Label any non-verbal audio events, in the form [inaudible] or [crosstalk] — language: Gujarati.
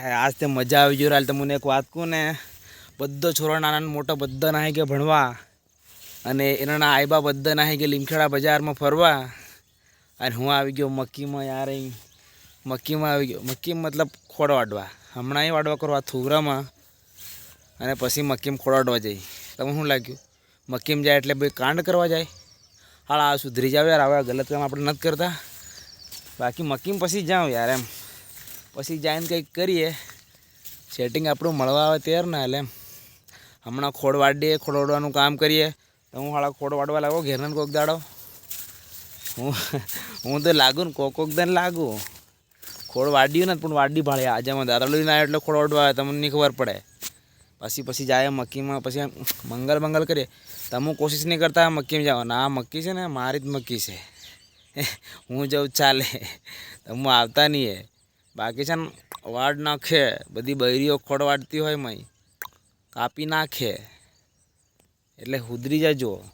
આજ તે મજા આવી ગયો હાલ તમને એક વાત કહું ને, બધો છોરો નાના મોટો બધા નાહી ગયા ભણવા અને એના આઈબા બધા નાહી ગયા લીમખેડા બજારમાં ફરવા. અને હું આવી ગયો મક્કીમાં યાર અહીં. મક્કીમાં આવી ગયો. મક્કી મતલબ ખોડ વાડવા હમણાં વાડવા કરવા થુગરામાં અને પછી મક્કીમાં ખોડ વાડવા જઈ. તમને શું લાગ્યું? મક્કીમાં જાય એટલે ભાઈ કાંડ કરવા જાય? હાલ આ સુધરી જાવ યાર આવ્યા ગલત કામ આપણે નથી કરતા. બાકી મક્કીમાં પછી જાઉં યાર એમ. પછી જઈને કંઈક કરીએ. સેટિંગ આપણું મળવા આવે તેર ને એટલે હમણાં ખોડ વાડીએ ખોડ વાડવાનું કામ કરીએ. તો હું હાળા ખોડ વાડવા લાગો ઘેરને કોક દાડો. હું [laughs] હું તો લાગુ ને કોક કોક દાને લાગુ. ખોડ વાડ્યું ને પણ વાડી ભાળે. આજે મને દાદા લઈને આવ્યો એટલે ખોડ વાડવા આવે, તમને નહીં ખબર પડે. પછી પછી જાય મક્કીમાં, પછી મંગલ મંગલ કરીએ. તમે કોશિશ નહીં કરતા મક્કીમાં જવાના આ મક્કી છે ને, મારી જ મક્કી છે. [laughs] હું જાઉં ચાલે. તમે આવતા નહીં બાકી છે ને વાડ નાખે, બધી બૈરીઓ ખોડ વાડતી હોય મય. કાપી નાખે. એટલે હુદરી જજો